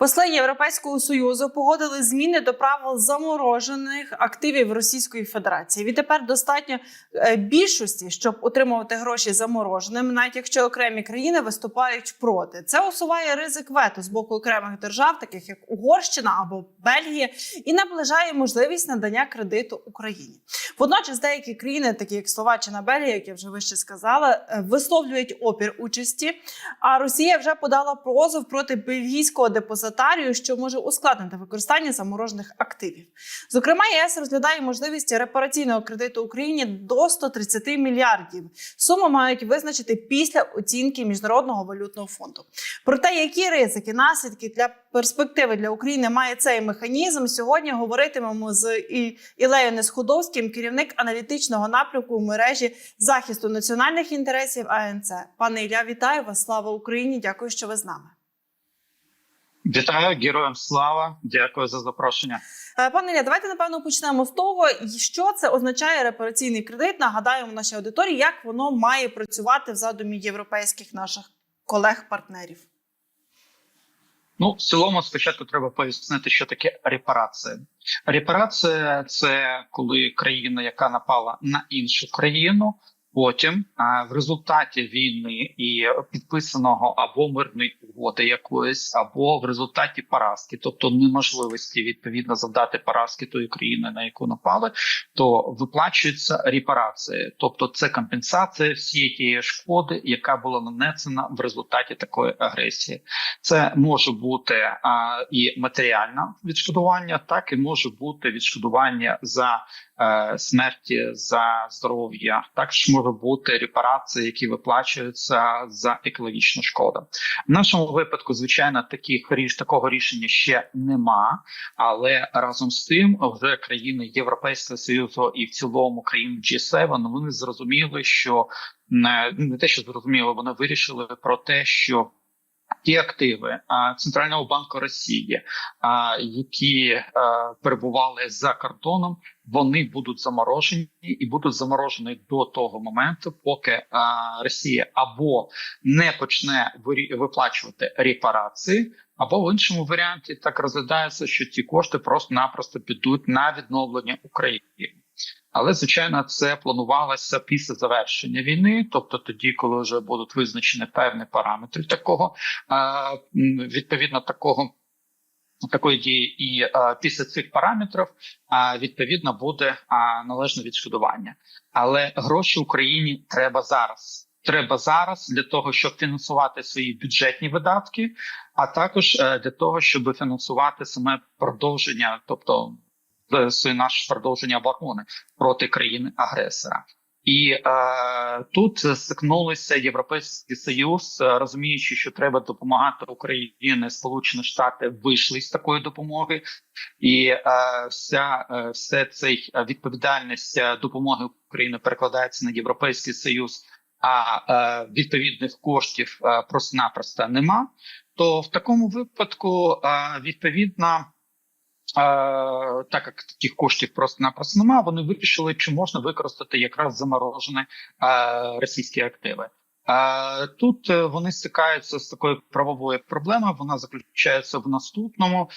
Посли Європейського союзу погодили зміни до правил заморожених активів Російської Федерації. Відтепер достатньо е, більшості, щоб отримувати гроші замороженим, навіть якщо окремі країни виступають проти. Це усуває ризик вето з боку окремих держав, таких як Угорщина або Бельгія, і наближає можливість надання кредиту Україні. Водночас деякі країни, такі як Словаччина, Бельгія, як я вже вище сказала, е, висловлюють опір участі. А Росія вже подала позов проти бельгійського депозитарію, що може ускладнити використання заморожених активів. Зокрема, ЄС розглядає можливість репараційного кредиту Україні до 130 мільярдів. Суму мають визначити після оцінки міжнародного валютного фонду. Про те, які ризики, наслідки для перспективи для України має цей механізм, сьогодні говоритимемо з Ілею Несходовським, керівник аналітичного напрямку в мережі захисту національних інтересів АНЦ. Пане Ілля, вітаю вас! Слава Україні! Дякую, що ви з нами. Вітаю героям слава! Дякую за запрошення. Е, Пане Ілля, давайте напевно почнемо з того, що це означає репараційний кредит. Нагадаємо нашій аудиторії, як воно має працювати в задумі європейських наших колег-партнерів. Ну, в цілому, спочатку треба пояснити, що таке репарація. Репарація це коли країна, яка напала на іншу країну, потім а, в результаті війни і підписаного або мирної угоди якоїсь, або в результаті поразки, тобто неможливості відповідно завдати поразки тої країни, на яку напали, то виплачується репарація, тобто це компенсація всієї тієї шкоди, яка була нанесена в результаті такої агресії. Це може бути а, і матеріальне відшкодування, так і може бути відшкодування за е, смерті, за здоров'я. Також може бути репарації, які виплачуються за екологічну шкоду. В нашому випадку, звичайно, таких такого рішення ще нема, але разом з тим, вже країни Європейського союзу і в цілому країн G7, вони зрозуміли, що не, те, що зрозуміли, вони вирішили про те, що ті активи Центрального банку Росії, які перебували за кордоном, вони будуть заморожені і будуть заморожені до того моменту, поки а, Росія або не почне виплачувати репарації, або в іншому варіанті так розглядається, що ці кошти просто-напросто підуть на відновлення України. Але звичайно, це планувалося після завершення війни, тобто тоді, коли вже будуть визначені певні параметри такого е, відповідно такого. Такої дії, і е, після цих параметрів е, відповідно буде е, належне відшкодування. Але гроші Україні треба зараз. Треба зараз для того, щоб фінансувати свої бюджетні видатки, а також е, для того, щоб фінансувати саме продовження, тобто е, наше продовження оборони проти країни агресора. І е, тут стикнулися Європейський Союз, е, розуміючи, що треба допомагати Україні, Сполучені Штати вийшли з такої допомоги, і е, вся е, все цей е, відповідальність е, допомоги України перекладається на Європейський Союз, а е, відповідних коштів е, просто-напросто нема. То в такому випадку е, відповідно. Так як таких коштів просто-напросто немає, вони вирішили, чи можна використати якраз заморожені російські активи. Тут е, вони стикаються з такою правовою проблемою. Вона заключається в наступному: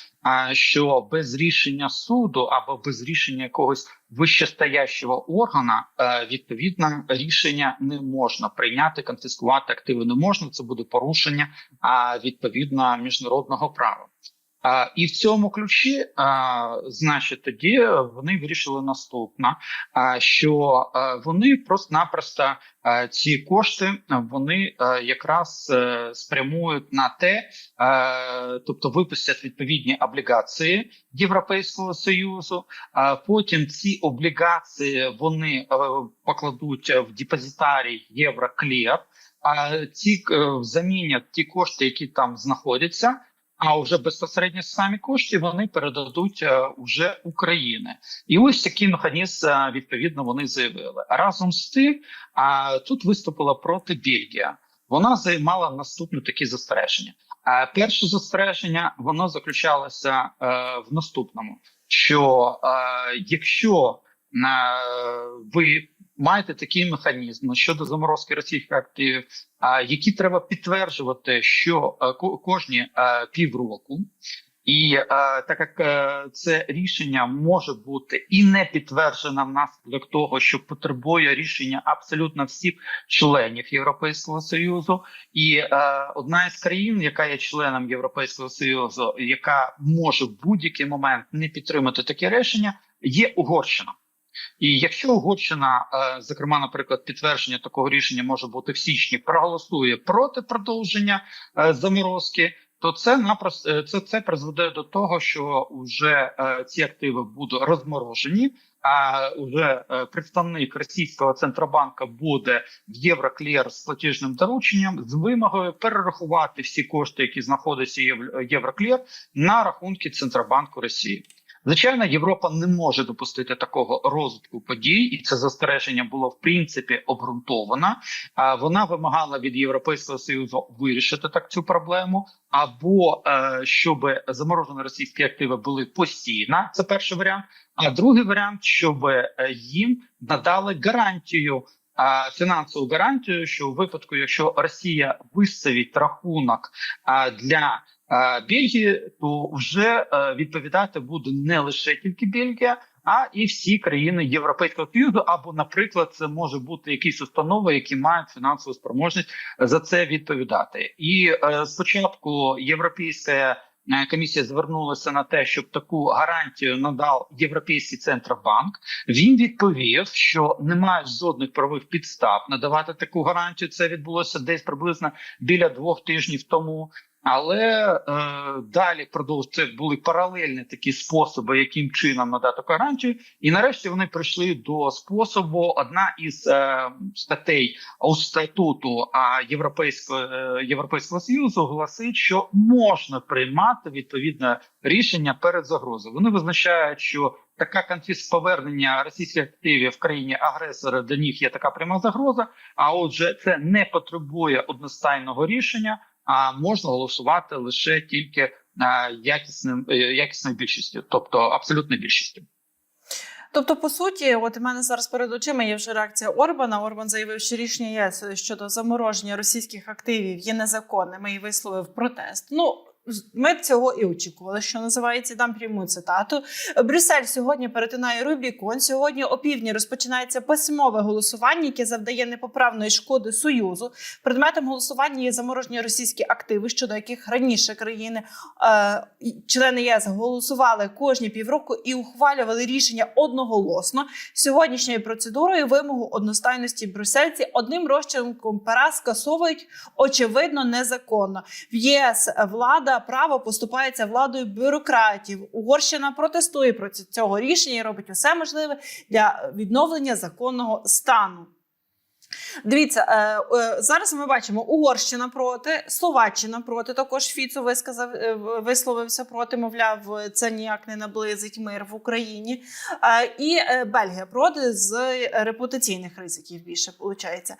що без рішення суду або без рішення якогось вищестоящого органа, е, відповідно, рішення не можна прийняти, конфіскувати активи не можна. Це буде порушення відповідно міжнародного права. А, і в цьому ключі, а, значить, тоді вони вирішили наступне: а, що вони просто-напросто ці кошти вони якраз е, спрямують на те, тобто випустять відповідні облігації Європейського союзу. А потім ці облігації вони е, покладуть в депозитарій Євроклір. А ці е, замінять ті кошти, які там знаходяться. А вже безпосередньо самі кошти вони передадуть е, уже Україні, і ось такий механізм е, відповідно вони заявили. Разом з тим, а тут виступила проти Бельгія. Вона займала наступне такі застереження. А перше застереження воно заключалося е, в наступному: що е, якщо е, ви маєте такі механізми щодо заморозки російських активів, які треба підтверджувати, що е, ко- кожні е, півроку. І е, так як е, це рішення може бути і не підтверджено внаслідок того, що потребує рішення абсолютно всіх членів Європейського союзу, і е, одна із країн, яка є членом Європейського союзу, яка може в будь-який момент не підтримати таке рішення, є Угорщина. І якщо Угорщина, е, зокрема, наприклад, підтвердження такого рішення може бути в січні, проголосує проти продовження е, заморозки, то це напросто е, це, це призведе до того, що вже ці активи будуть розморожені. А вже представник російського центробанка буде в Євроклір з платіжним дорученням з вимогою перерахувати всі кошти, які знаходяться в Євроклір, на рахунки Центробанку Росії. Звичайно, Європа не може допустити такого розвитку подій, і це застереження було в принципі обґрунтовано. Вона вимагала від Європейського союзу вирішити так цю проблему, або е, щоб заморожені російські активи були постійно. Це перший варіант. А другий варіант, щоб е, їм надали гарантію. Фінансову гарантію, що у випадку, якщо Росія виставить рахунок для Бельгії, то вже е, відповідати буде не лише тільки Бельгія, а і всі країни Європейського Союзу, або, наприклад, це може бути якісь установи, які мають фінансову спроможність за це відповідати. І е, спочатку європейська е, комісія звернулася на те, щоб таку гарантію надав Європейський центробанк. Він відповів, що немає жодних правових підстав надавати таку гарантію. Це відбулося десь приблизно біля двох тижнів тому. Але е, далі продовж це були паралельні такі способи, яким чином надати гарантію. І нарешті вони прийшли до способу. Одна із е, статей у статуту Європейського е, Європейського союзу гласить, що можна приймати відповідне рішення перед загрозою. Вони визначають, що така конфіс повернення російських активів в країні агресора для них є така пряма загроза. А отже, це не потребує одностайного рішення а можна голосувати лише тільки е, якісним е, якісною більшістю, тобто абсолютною більшістю. Тобто, по суті, от у мене зараз перед очима є вже реакція Орбана. Орбан заявив, що рішення ЄС щодо замороження російських активів є незаконними і висловив протест. Ну. Ми цього і очікували, що називається дам пряму цитату. Брюссель сьогодні перетинає Рубікон. Сьогодні опівдні розпочинається письмове голосування, яке завдає непоправної шкоди союзу. Предметом голосування є заморожені російські активи, щодо яких раніше країни е, члени ЄС голосували кожні півроку і ухвалювали рішення одноголосно. Сьогоднішньою процедурою вимогу одностайності брюссельці одним розчерком пера скасовують очевидно незаконно. В ЄС влада право поступається владою бюрократів. Угорщина протестує проти цього рішення і робить усе можливе для відновлення законного стану. Дивіться, е, е, зараз ми бачимо Угорщина проти, Словаччина проти. Також Фіцо висказав, е, висловився проти, мовляв, це ніяк не наблизить мир в Україні. І Бельгія проти з репутаційних ризиків більше виходить.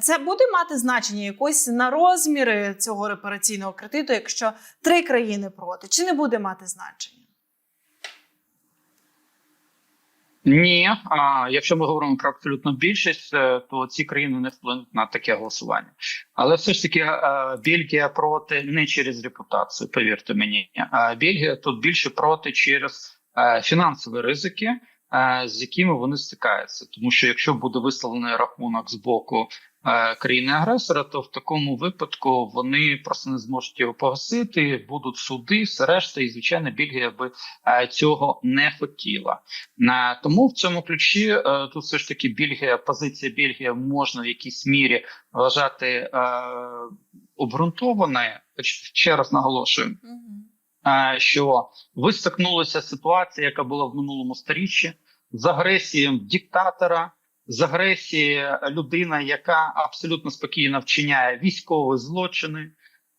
Це буде мати значення якось на розміри цього репараційного кредиту, якщо три країни проти, чи не буде мати значення? Ні, а якщо ми говоримо про абсолютну більшість, е, то ці країни не вплинуть на таке голосування. Але все ж таки е, Бельгія проти не через репутацію, повірте мені. А Бельгія тут більше проти через е, фінансові ризики, е, з якими вони стикаються. Тому що якщо буде виставлений рахунок з боку е, країни-агресора, то в такому випадку вони просто не зможуть його погасити, будуть суди, все решта, і звичайно, Бельгія би е, цього не хотіла. Тому в цьому ключі е, тут все ж таки Бельгія, позиція Бельгії можна в якійсь мірі вважати е, обґрунтованою. Ще раз наголошую, е, що ви стикнулися ситуація, яка була в минулому сторіччі, з агресією диктатора, з агресії людина, яка абсолютно спокійно вчиняє військові злочини,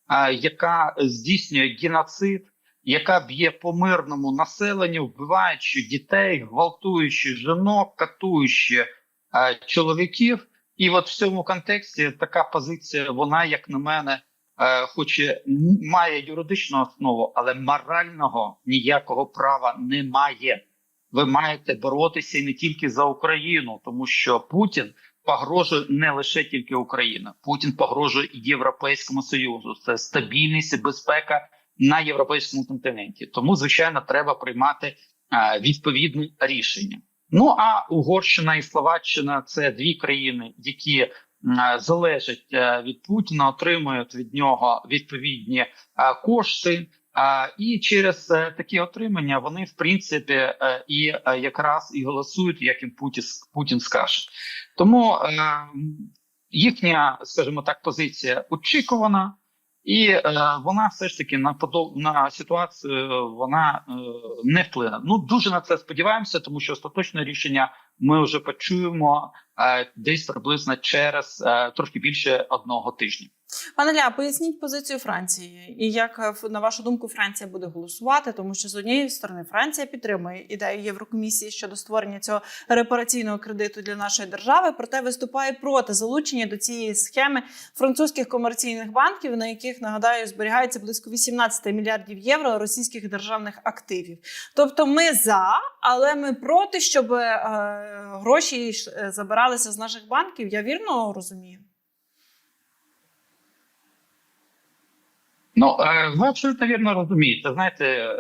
е, яка здійснює геноцид яка б'є по мирному населенню, вбиваючи дітей, гвалтуючи жінок, катуючи е, чоловіків. І от в цьому контексті така позиція, вона, як на мене, е, хоч і має юридичну основу, але морального ніякого права немає. ви маєте боротися і не тільки за Україну, тому що Путін погрожує не лише тільки Україна, Путін погрожує Європейському Союзу. Це стабільність і безпека на європейському континенті. Тому, звичайно, треба приймати е, відповідне рішення. Ну а Угорщина і Словаччина це дві країни, які е, залежать е, від Путіна, отримують від нього відповідні е, кошти. І через такі отримання вони в принципі і якраз і голосують, як їм Путін, Путін скаже. Тому їхня, скажімо так, позиція очікувана, і е, вона все ж таки на подол на ситуацію вона е, не вплине. Ну дуже на це сподіваємося, тому що остаточне рішення ми вже почуємо е, десь приблизно через е, трошки більше одного тижня. Пане Ля, поясніть позицію Франції і як е, на вашу думку Франція буде голосувати, тому що з однієї сторони Франція підтримує ідею Єврокомісії щодо створення цього репараційного кредиту для нашої держави, проте виступає проти залучення до цієї схеми французьких комерційних банків, на яких нагадаю зберігається близько 18 мільярдів євро російських державних активів. Тобто, ми за, але ми проти, щоб е, гроші е, забиралися з наших банків. Я вірно розумію. Ну е, ви абсолютно вірно розумієте. Знаєте, е,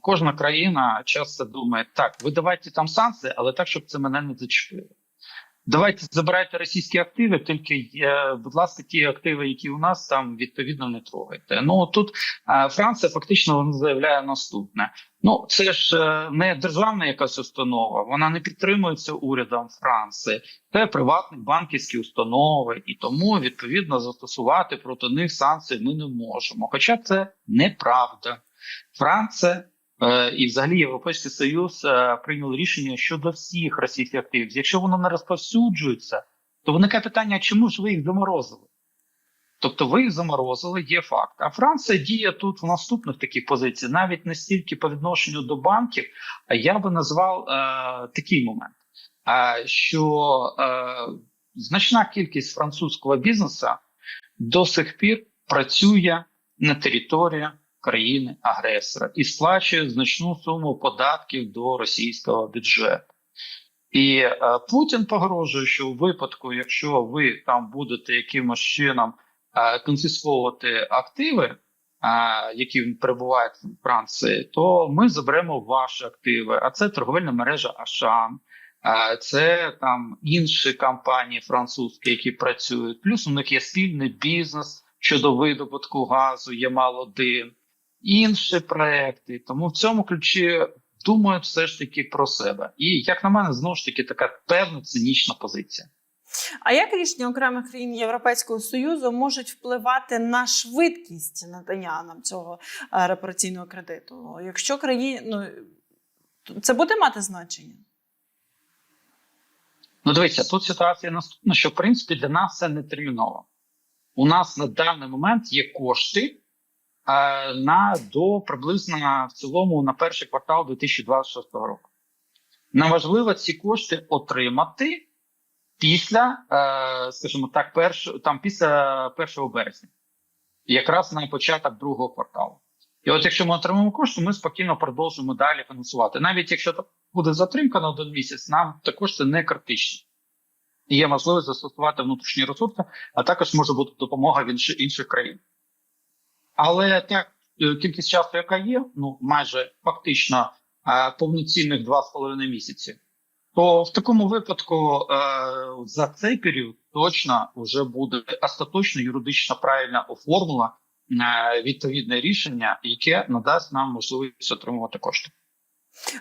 кожна країна часто думає, так, ви давайте там санкції, але так, щоб це мене не зачепило. Давайте забирайте російські активи, тільки, е, будь ласка, ті активи, які у нас там відповідно не трогайте. Ну тут Франція фактично заявляє наступне: ну це ж е, не державна якась установа, вона не підтримується урядом Франції. Це приватні банківські установи, і тому відповідно застосувати проти них санкції ми не можемо. Хоча це неправда. Франція е, і взагалі Європейський Союз е, прийняв рішення щодо всіх російських активів. Якщо воно не розповсюджується, то виникає питання, чому ж ви їх заморозили? Тобто ви їх заморозили, є факт. А Франція діє тут в наступних таких позиціях, навіть не стільки по відношенню до банків, а я би назвав е, такий момент, е, що е, значна кількість французького бізнесу до сих пір працює на території країни-агресора і сплачує значну суму податків до російського бюджету. І е, Путін погрожує, що у випадку, якщо ви там будете якимось чином конфісковувати активи, е, які перебувають в Франції, то ми заберемо ваші активи. А це торговельна мережа Ашан, е, це там інші компанії французькі, які працюють. Плюс у них є спільний бізнес щодо видобутку газу, є мало 1 інші проекти. Тому в цьому ключі думають все ж таки про себе. І як на мене, знову ж таки така певна цинічна позиція. А як рішення окремих країн Європейського союзу можуть впливати на швидкість надання нам цього е, репараційного кредиту? Якщо країни ну це буде мати значення? Ну, дивіться, тут ситуація наступна, що в принципі для нас це не терміново. У нас на даний момент є кошти е, на до приблизно в цілому на перший квартал 2026 року. Нам важливо ці кошти отримати після, е, скажімо так, перш, там після 1 березня, якраз на початок другого кварталу. І от якщо ми отримаємо кошти, ми спокійно продовжимо далі фінансувати. Навіть якщо буде затримка на один місяць, нам також це не критично. Є можливість застосувати внутрішні ресурси, а також може бути допомога в інших, інших країн. Але так, е, кількість часу, яка є, ну майже фактично е, повноцінних 2,5 місяці, то в такому випадку е, за цей період точно вже буде остаточно юридично правильно оформлено е, відповідне рішення, яке надасть нам можливість отримувати кошти.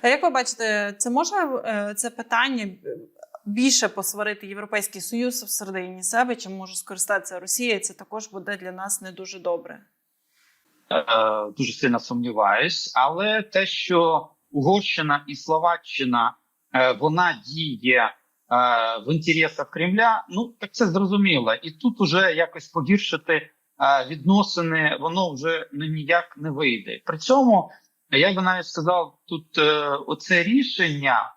А як ви бачите, це може е, це питання більше посварити Європейський Союз всередині себе, чим може скористатися Росія? Це також буде для нас не дуже добре. Е, дуже сильно сумніваюсь, але те, що Угорщина і Словаччина е, вона діє е, в інтересах Кремля, ну так це зрозуміло. І тут уже якось погіршити е, відносини, воно вже ну, ніяк не вийде. При цьому я би навіть сказав, тут е, оце рішення.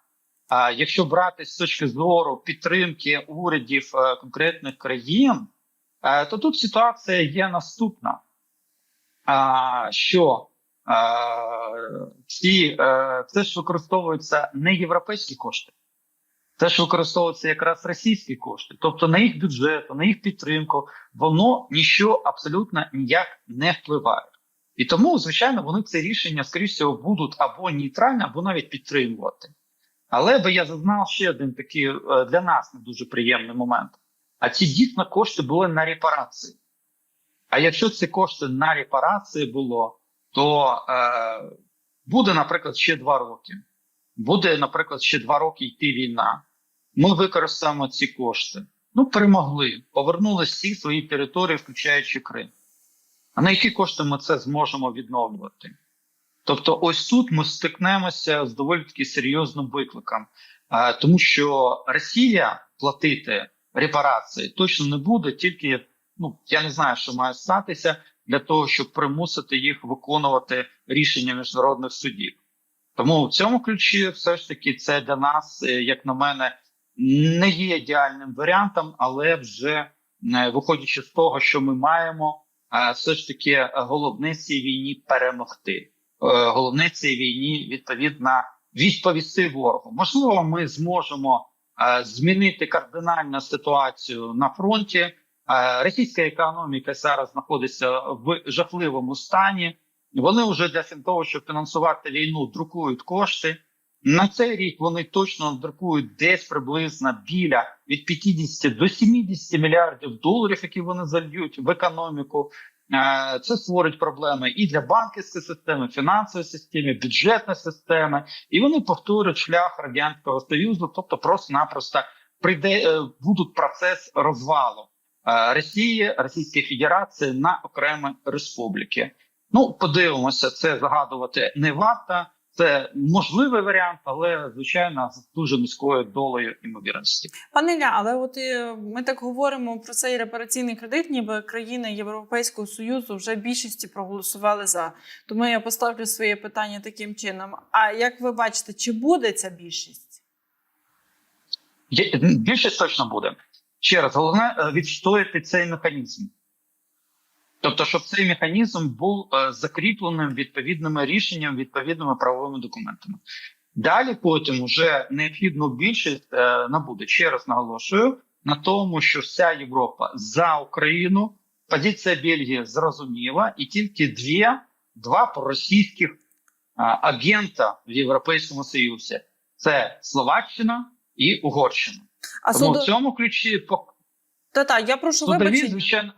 Якщо брати з точки зору підтримки урядів е, конкретних країн, е, то тут ситуація є наступна. Що ці е, це ж використовуються не європейські кошти, це ж використовуються якраз російські кошти. Тобто на їх бюджет, на їх підтримку, воно ніщо абсолютно ніяк не впливає. І тому, звичайно, вони це рішення, скоріш всього, будуть або нейтрально, або навіть підтримувати. Але би я зазнав ще один такий е, для нас не дуже приємний момент. А ці дійсно кошти були на репарації. А якщо ці кошти на репарації було, то е, буде, наприклад, ще два роки. Буде, наприклад, ще два роки йти війна. Ми використаємо ці кошти. Ну, перемогли, повернули всі свої території, включаючи Крим. А на які кошти ми це зможемо відновлювати? Тобто, ось тут ми стикнемося з доволі таки серйозним викликом, е, тому що Росія платити репарації точно не буде, тільки ну я не знаю, що має статися для того, щоб примусити їх виконувати рішення міжнародних судів. Тому в цьому ключі, все ж таки, це для нас, е, як на мене, не є ідеальним варіантом, але вже е, виходячи з того, що ми маємо, е, все ж таки головне цій війні перемогти. Головне цій війні відповідно відповісти ворогу. Можливо, ми зможемо змінити кардинально ситуацію на фронті. Російська економіка зараз знаходиться в жахливому стані. Вони вже для того, щоб фінансувати війну, друкують кошти. На цей рік вони точно друкують десь приблизно біля від 50 до 70 мільярдів доларів, які вони зальють в економіку. Це створить проблеми і для банківської системи, фінансової системи, бюджетної системи, і вони повторюють шлях радянського союзу, тобто просто-напросто прийде е, будуть процес розвалу Росії, Російської Федерації на окремі республіки. Ну, подивимося, це загадувати не варто. Це можливий варіант, але звичайно з дуже низькою долею ймовірності. Пане Ілля, але от е, ми так говоримо про цей репараційний кредит, ніби країни Європейського Союзу вже більшості проголосували за. Тому я поставлю своє питання таким чином. А як ви бачите, чи буде ця більшість? Більшість точно буде. Ще раз, головне е, відстояти цей механізм. Тобто, щоб цей механізм був е, закріпленим відповідними рішеннями, відповідними правовими документами. Далі потім вже необхідну більшість е, набуде. Ще раз наголошую на тому, що вся Європа за Україну, позиція Бельгії зрозуміла, і тільки дві, два проросійських агента в Європейському Союзі це Словаччина і Угорщина. А Тому суду... в цьому ключі по Та та я прошу судові, вибачення. звичайно,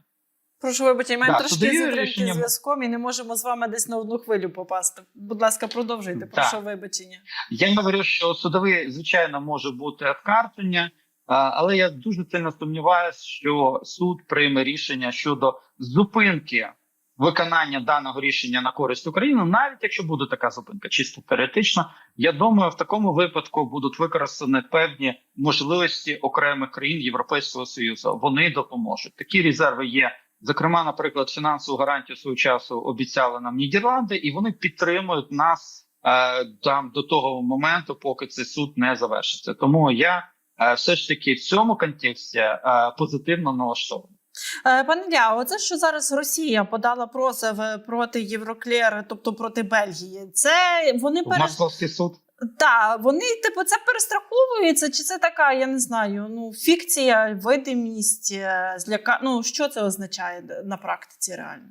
Прошу вибачення, маємо Да, трошки затримки рішення- зв'язком і не можемо з вами десь на одну хвилю попасти. Будь ласка, продовжуйте. Так. Прошу вибачення. Я говорю, що судовий, звичайно, може бути оскарження, але я дуже сильно сумніваюся, що суд прийме рішення щодо зупинки виконання даного рішення на користь України, навіть якщо буде така зупинка, чисто теоретично. Я думаю, в такому випадку будуть використані певні можливості окремих країн Європейського союзу. Вони допоможуть. Такі резерви є. Зокрема, наприклад, фінансову гарантію свого часу обіцяли нам Нідерланди, і вони підтримують нас е, там до того моменту, поки цей суд не завершиться. Тому я е, все ж таки в цьому контексті е, позитивно налаштований. Е, Пане Ілля, оце що зараз Росія подала прозив проти Євроклєр, тобто проти Бельгії. Це вони пере... Московський суд та вони типу це перестраховується, чи це така, я не знаю, ну фікція, видимість, е, зляка. Ну що це означає на практиці реально?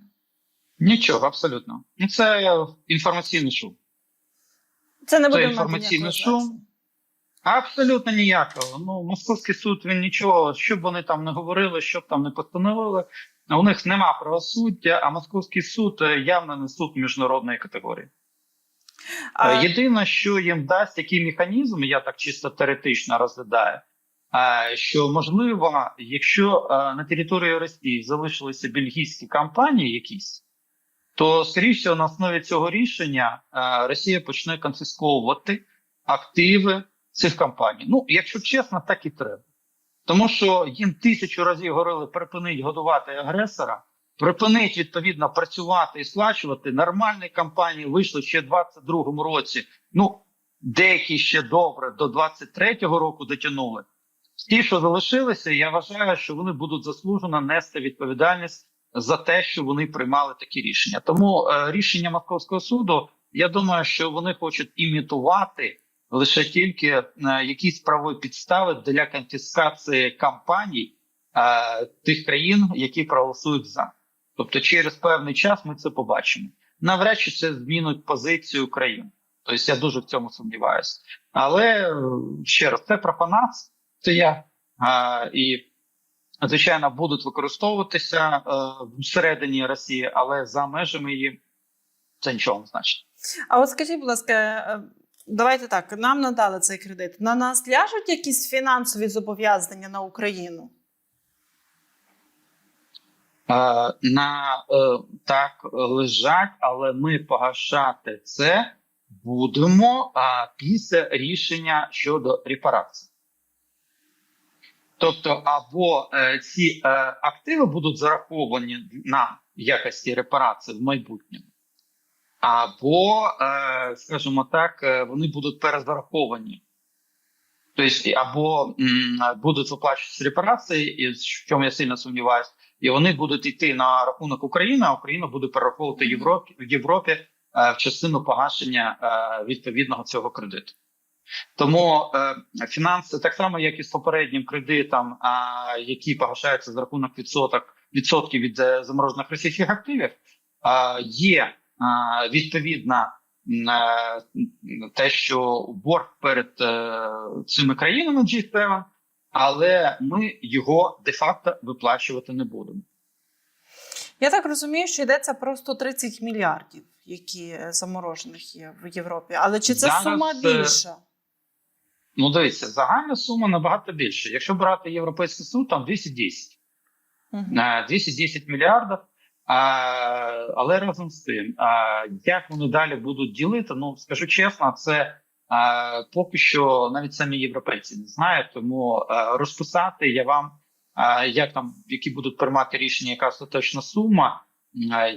нічого абсолютно. Ну це інформаційний шум. Це не буде інформаційний шум. Абсолютно ніякого. Ну, московський суд він нічого, що б вони там не говорили, що б там не постановили. У них нема правосуддя, а московський суд е, явно не суд міжнародної категорії. А, Е, Єдине, що їм дасть який механізм, я так чисто теоретично розглядаю, е, що можливо, якщо на території Росії залишилися бельгійські компанії якісь, то скоріше на основі цього рішення Росія почне конфісковувати активи цих компаній. Ну, якщо чесно, так і треба. Тому що їм тисячу разів говорили припинить годувати агресора, припинить відповідно працювати і сплачувати. Нормальні компанії вийшли ще в 22-му році. Ну деякі ще добре до 23-го року дотягнули. Ті, що залишилися, я вважаю, що вони будуть заслужено нести відповідальність за те, що вони приймали такі рішення. Тому е, рішення Московського суду Я думаю, що вони хочуть імітувати лише тільки е, якісь правові підстави для конфіскації компаній е, тих країн, які проголосують за. Тобто, через певний час ми це побачимо. Навряд чи це змінить позицію України. Тобто я дуже в цьому сумніваюся. Але е, ще раз, це профанація, це я і. Звичайно, будуть використовуватися всередині Росії, але за межами її це нічого не значить. А от скажіть, будь ласка, давайте так: нам надали цей кредит. На нас ляжуть якісь фінансові зобов'язання на Україну? На е, так лежать, але ми погашати це будемо а, після рішення щодо репарації. Тобто, або е, ці е, активи будуть зараховані на якості репарації в майбутньому, або, е, скажімо так, е, вони будуть перезараховані. Тобто, або будуть виплачуватися репарації, і в чому я сильно сумніваюся, і вони будуть йти на рахунок України, а Україна буде перераховувати Європі в Європі е, в частину погашення відповідного цього кредиту. Тому фінанси так само, як і з попереднім кредитом, які погашаються за рахунок відсоток відсотків від заморожених російських активів, є м, е, те, що борг перед е, цими країнами G7, але ми його де-факто виплачувати не будемо. Я так розумію, що йдеться про 130 мільярдів, які е, заморожених є в Європі. Але чи це Зараз, сума більша? Ну, дивіться, загальна сума набагато більше. Якщо брати Європейський суд, там 210. Мгм. Е, 210 мільярдів. А, але разом з тим, а, як вони далі будуть ділити, ну скажу чесно, це а, поки що навіть самі європейці не знають. Тому а, розписати я вам, а, як там які будуть приймати рішення, яка остаточна сума,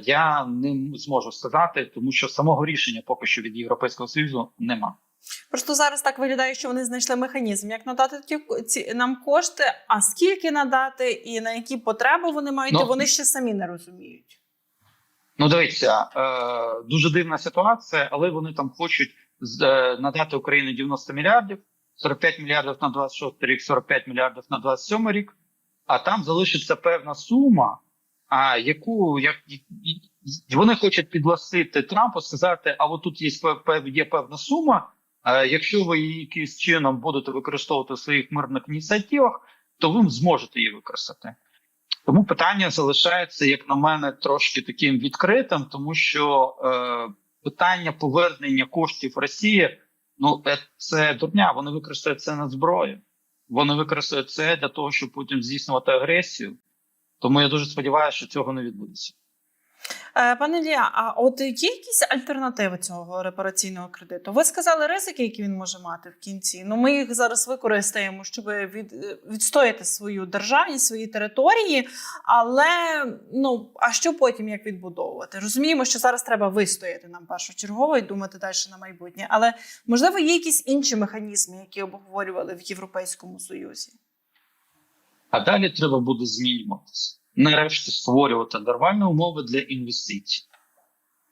я не зможу сказати, тому що самого рішення поки що від Європейського союзу нема. Просто зараз так виглядає, що вони знайшли механізм, як надати ті ці нам кошти, а скільки надати і на які потреби вони мають, Ну, вони ще самі не розуміють. Ну, дивіться, е, дуже дивна ситуація, але вони там хочуть е, надати Україні 90 мільярдів, 45 мільярдів на 26 рік, 45 мільярдів на 27 рік, а там залишиться певна сума, а яку як вони хочуть підласити Трампу, сказати: а от тут є є певна сума. Е, Якщо ви її якимось чином будете використовувати в своїх мирних ініціативах, то ви зможете її використати. Тому питання залишається, як на мене, трошки таким відкритим, тому що е, питання повернення коштів Росії ну е, це дурня. Вони використають це на зброю. Вони використають це для того, щоб потім здійснювати агресію. Тому я дуже сподіваюся, що цього не відбудеться. Е, Пане Лія, а от є якісь альтернативи цього репараційного кредиту? Ви сказали ризики, які він може мати в кінці. Ну ми їх зараз використаємо, щоб від, відстояти свою державність, свої території. Але ну а що потім як відбудовувати? Розуміємо, що зараз треба вистояти нам першочергово і думати далі на майбутнє. Але можливо є якісь інші механізми, які обговорювали в Європейському Союзі. А далі треба буде змінюватися. Нарешті створювати нормальні умови для інвестицій,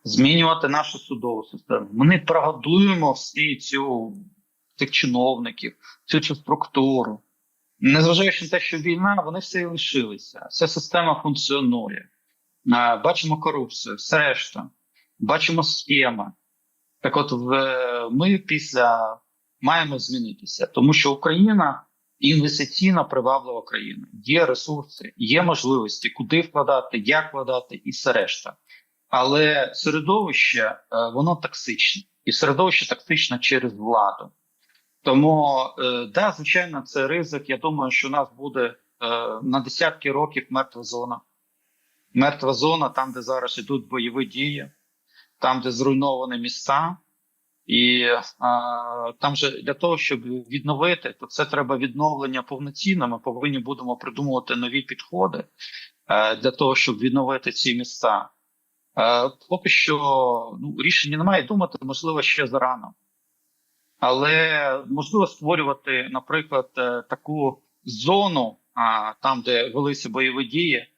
змінювати нашу судову систему. Ми не прогодуємо всі цю цих чиновників, цю цю структуру. Незважаючи на те, що війна, вони всі лишилися. Вся система функціонує. Е, Бачимо корупцію, все решта, бачимо схеми. Так, от ми після маємо змінитися, тому що Україна інвестиційна приваблива країна. Є ресурси, є можливості, куди вкладати, як вкладати і все решта. Але середовище е, воно токсичне, і середовище токсичне через владу. Тому, е, да, звичайно, це ризик. Я думаю, що у нас буде е, на десятки років мертва зона. Мертва зона, там, де зараз ідуть бойові дії, там, де зруйновані міста. І а, там же для того, щоб відновити, то це треба відновлення повноцінне. Ми повинні будемо придумувати нові підходи е, для того, щоб відновити ці міста. Е, поки що ну, рішення немає. Думати, можливо, ще зарано. Але можливо створювати, наприклад, е, таку зону, а, там, де велися бойові дії, е,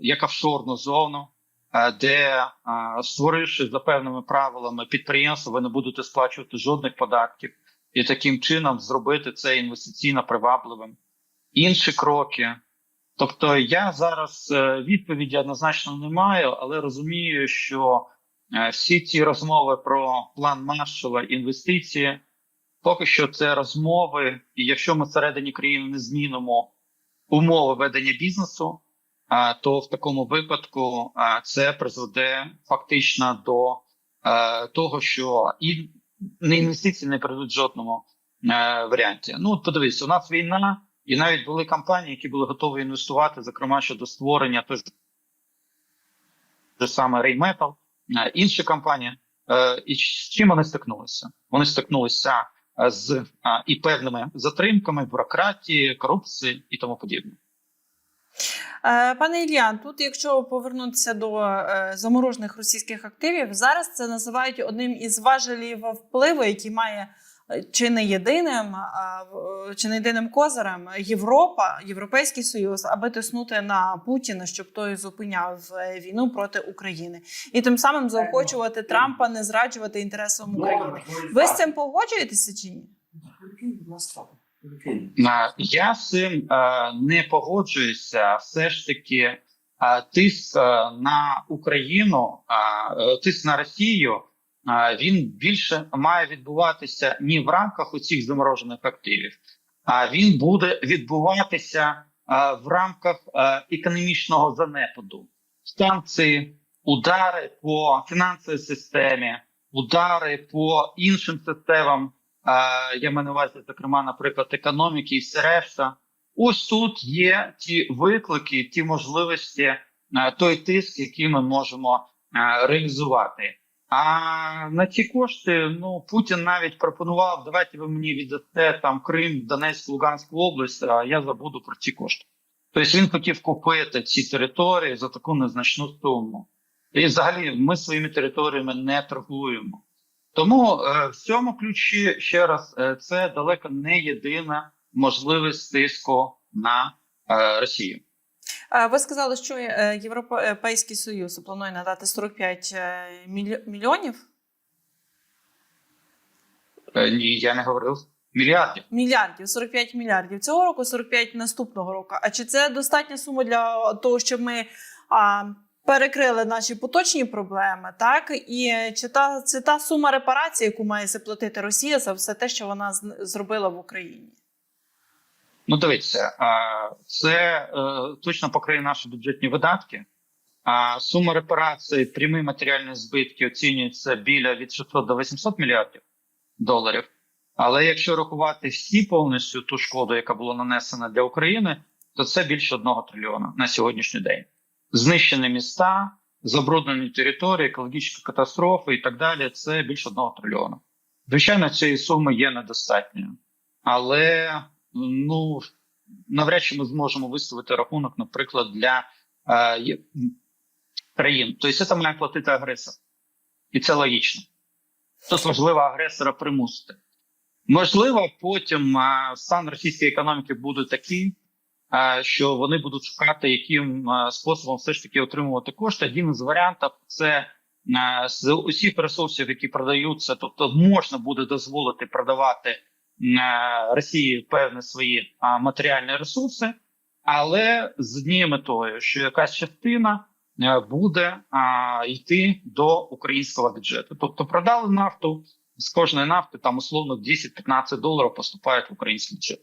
як офшорну зону, де е, створивши за певними правилами підприємство, ви не будете сплачувати жодних податків, і таким чином зробити це інвестиційно привабливим. Інші кроки. Тобто, я зараз е, відповіді однозначно не маю, але розумію, що е, всі ці розмови про план Маршала, інвестиції, поки що це розмови, і якщо ми всередині країни не змінимо умови ведення бізнесу, то в такому випадку це призведе фактично до е, того, що і не інвестиції не прийдуть в жодному е, варіанті. Ну, от подивись, у нас війна, і навіть були компанії, які були готові інвестувати, зокрема щодо створення той же саме Rheinmetall, е, інші компанії. І з чим вони стикнулися? Вони стикнулися з і певними затримками, бюрократії, корупції і тому подібне. Е, Пане Іллян, тут, якщо повернутися до е, заморожених російських активів, зараз це називають одним із важелів впливу, який має е, чи не єдиним, чи не єдиним козирем Європа, Європейський Союз, аби тиснути на Путіна, щоб той зупиняв війну проти України, і тим самим заохочувати Трампа не зраджувати інтересам України. Ви з цим погоджуєтеся чи ні? Я з цим не погоджуюся. Все ж таки, тиск на Україну, е, тиск на Росію. Він більше має відбуватися не в рамках усіх заморожених активів, а він буде відбуватися в рамках економічного занепаду. Санкції, удари по фінансовій системі, удари по іншим системам. Я маю на увазі, зокрема, наприклад, економіки і все решта. Ось тут є ті виклики, ті можливості, е, той тиск, який ми можемо е, реалізувати. А на ці кошти ну Путін навіть пропонував: давайте ви мені віддасте там Крим, Донецьк, Луганську область, а я забуду про ці кошти. Тобто він хотів купити ці території за таку незначну суму. І взагалі ми своїми територіями не торгуємо. Тому е, в цьому ключі ще раз е, це далеко не єдина можливість тиску на е, Росію. Ви сказали, що Європейський Союз планує надати 45 е, мільйонів ні, я не говорив мільярдів. мільярдів, 45 мільярдів цього року, 45 наступного року. А чи це достатня сума для того, щоб ми а, перекрили наші поточні проблеми? Так і чи та це та сума репарації, яку має заплатити Росія за все те, що вона зробила в Україні? Ну, дивіться, це е, точно покриє наші бюджетні видатки. А сума репарації, прямі матеріальні збитки оцінюються біля від 600 до 800 мільярдів доларів. Але якщо рахувати всі повністю ту шкоду, яка була нанесена для України, то це більше одного трильйона на сьогоднішній день. Знищені міста, забруднені території, екологічні катастрофи і так далі. Це більше одного трильйона. Звичайно, цієї суми є недостатньою, але ну навряд чи ми зможемо виставити рахунок, наприклад, для е, країн. Тобто це має платити агресор, і це логічно. Тут важливо агресора примусити. Можливо, потім е, стан російської економіки буде такий, що вони будуть шукати, яким способом все ж таки отримувати кошти. Один із варіантів це з усіх ресурсів, які продаються, тобто можна буде дозволити продавати Росії певні свої матеріальні ресурси, але з однією метою, що якась частина буде йти до українського бюджету. Тобто продали нафту з кожної нафти, там условно 10-15 доларів поступають в український бюджет.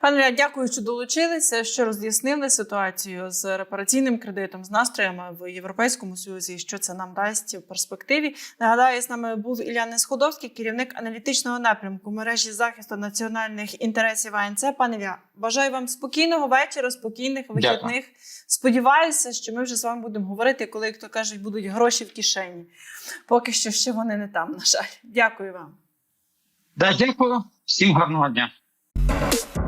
Пане Ілля, дякую, що долучилися, що роз'яснили ситуацію з репараційним кредитом, з настроями в Європейському Союзі, що це нам дасть в перспективі. Нагадаю, з нами був Ілля Несходовський, керівник аналітичного напрямку мережі захисту національних інтересів АНЦ. Пане Ілля, бажаю вам спокійного вечора, спокійних вихідних. Сподіваюся, що ми вже з вами будемо говорити, коли, як то кажуть, будуть гроші в кишені. Поки що ще вони не там, на жаль. Дякую вам. Да, дякую, всім гарного дня. Bye.